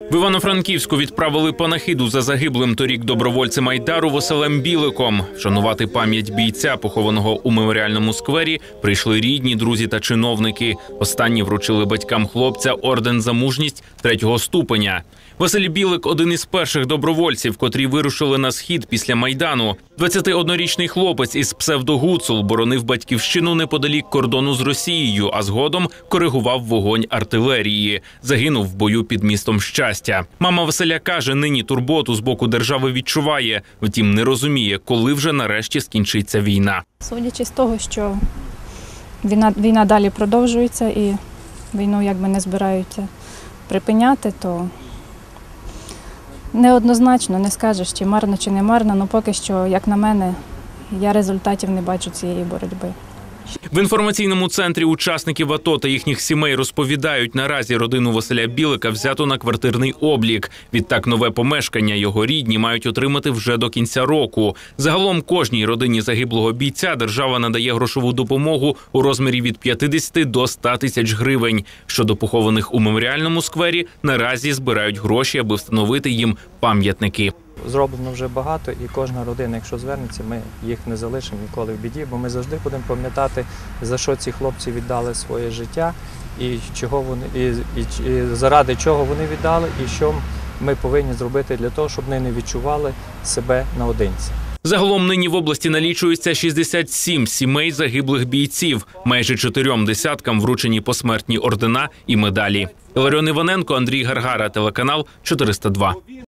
В Івано-Франківську відправили панахиду за загиблим торік добровольцем Айдару Василем Біликом. Вшанувати пам'ять бійця, похованого у меморіальному сквері, прийшли рідні, друзі та чиновники. Останні вручили батькам хлопця орден за мужність третього ступеня. Василь Білик один із перших добровольців, котрі вирушили на схід після майдану. 21-річний хлопець із псевдогуцул боронив батьківщину неподалік кордону з Росією, а згодом коригував вогонь артилерії. Загинув в бою під містом щастя. Мама Василя каже, нині турботу з боку держави відчуває, втім не розуміє, коли вже нарешті скінчиться війна. Судячи з того, що війна, війна далі продовжується і війну якби не збираються припиняти, то неоднозначно не скажеш, чи марно, чи не марно, але поки що, як на мене, я результатів не бачу цієї боротьби. В інформаційному центрі учасників АТО та їхніх сімей розповідають, наразі родину Василя Білика взято на квартирний облік. Відтак нове помешкання його рідні мають отримати вже до кінця року. Загалом кожній родині загиблого бійця держава надає грошову допомогу у розмірі від 50 до 100 тисяч гривень. Щодо похованих у меморіальному сквері, наразі збирають гроші, аби встановити їм пам'ятники. Зроблено вже багато, і кожна родина, якщо звернеться, ми їх не залишимо ніколи в біді, бо ми завжди будемо пам'ятати, за що ці хлопці віддали своє життя, і чого вони і, і, і заради чого вони віддали, і що ми повинні зробити для того, щоб вони не відчували себе наодинці. Загалом нині в області налічується 67 сімей загиблих бійців. Майже чотирьом десяткам вручені посмертні ордена і медалі. Іларіон Іваненко, Андрій Гаргара, телеканал 402.